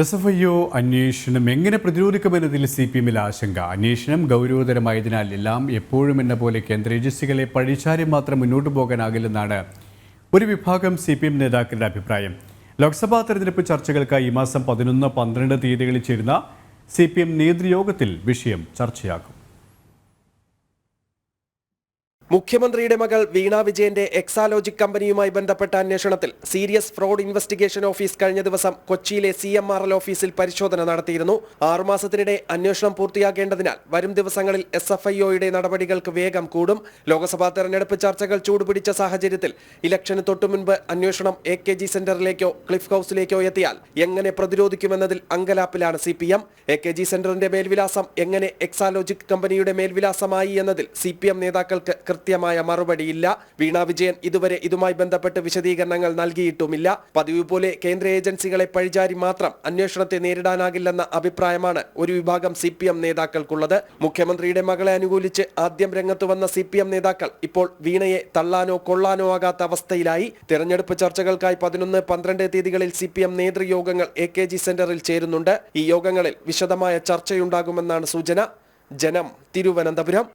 S F I O അന്വേഷണം എങ്ങനെ പ്രതിരോധിക്കുമെന്നതിൽ C P എമ്മിൽ ആശങ്ക. അന്വേഷണം ഗൗരവതരമായതിനാൽ എല്ലാം എപ്പോഴും എന്ന പോലെ കേന്ദ്ര ഏജൻസികളെ പഴിച്ചാരി മാത്രം മുന്നോട്ട് പോകാനാകില്ലെന്നാണ് ഒരു വിഭാഗം സി പി എം നേതാക്കളുടെ അഭിപ്രായം. ലോക്സഭാ തെരഞ്ഞെടുപ്പ് ചർച്ചകൾക്കായി ഈ മാസം പതിനൊന്ന് പന്ത്രണ്ട് തീയതികളിൽ ചേരുന്ന സി പി എം നേതൃയോഗത്തിൽ വിഷയം ചർച്ചയാകും. മുഖ്യമന്ത്രിയുടെ മകൾ വീണ വിജയന്റെ എക്സാലോജിക് കമ്പനിയുമായി ബന്ധപ്പെട്ട അന്വേഷണത്തിൽ സീരിയസ് ഫ്രോഡ് ഇൻവെസ്റ്റിഗേഷൻ ഓഫീസ് കഴിഞ്ഞ ദിവസം കൊച്ചിയിലെ സി എം ആർ എൽ ഓഫീസിൽ പരിശോധന നടത്തിയിരുന്നു. ആറുമാസത്തിനിടെ അന്വേഷണം പൂർത്തിയാക്കേണ്ടതിനാൽ വരും ദിവസങ്ങളിൽ എസ് എഫ് നടപടികൾക്ക് വേഗം കൂടും. ലോക്സഭാ തെരഞ്ഞെടുപ്പ് ചർച്ചകൾ ചൂടുപിടിച്ച സാഹചര്യത്തിൽ ഇലക്ഷന് തൊട്ടുമുൻപ് അന്വേഷണം എ കെ ജി സെന്ററിലേക്കോ ക്ലിഫ് ഹൌസിലേക്കോ എത്തിയാൽ എങ്ങനെ പ്രതിരോധിക്കുമെന്നതിൽ അങ്കലാപ്പിലാണ് C P M. A K G സെന്ററിന്റെ മേൽവിലാസം എങ്ങനെ എക്സാലോജിക് കമ്പനിയുടെ മേൽവിലാസമായി എന്നതിൽ സി പി എം നേതാക്കൾക്ക് കൃത്യമായ മറുപടിയില്ല. വീണ വിജയൻ ഇതുവരെ ഇതുമായി ബന്ധപ്പെട്ട് വിശദീകരണങ്ങൾ നൽകിയിട്ടുമില്ല. പതിവ് പോലെ കേന്ദ്ര ഏജൻസികളെ പഴിചാരി മാത്രം അന്വേഷണത്തെ നേരിടാനാകില്ലെന്ന അഭിപ്രായമാണ് ഒരു വിഭാഗം സി പി എം നേതാക്കൾക്കുള്ളത്. മുഖ്യമന്ത്രിയുടെ മകളെ അനുകൂലിച്ച് ആദ്യം രംഗത്ത് വന്ന സി പി എം നേതാക്കൾ ഇപ്പോൾ വീണയെ തള്ളാനോ കൊള്ളാനോ ആകാത്ത അവസ്ഥയിലായി. തെരഞ്ഞെടുപ്പ് ചർച്ചകൾക്കായി പതിനൊന്ന് പന്ത്രണ്ട് തീയതികളിൽ സി പി എം നേതൃയോഗങ്ങൾ എ കെ ജി സെന്ററിൽ ചേരുന്നുണ്ട്. ഈ യോഗങ്ങളിൽ വിശദമായ ചർച്ചയുണ്ടാകുമെന്നാണ് സൂചന. ജനം തിരുവനന്തപുരം.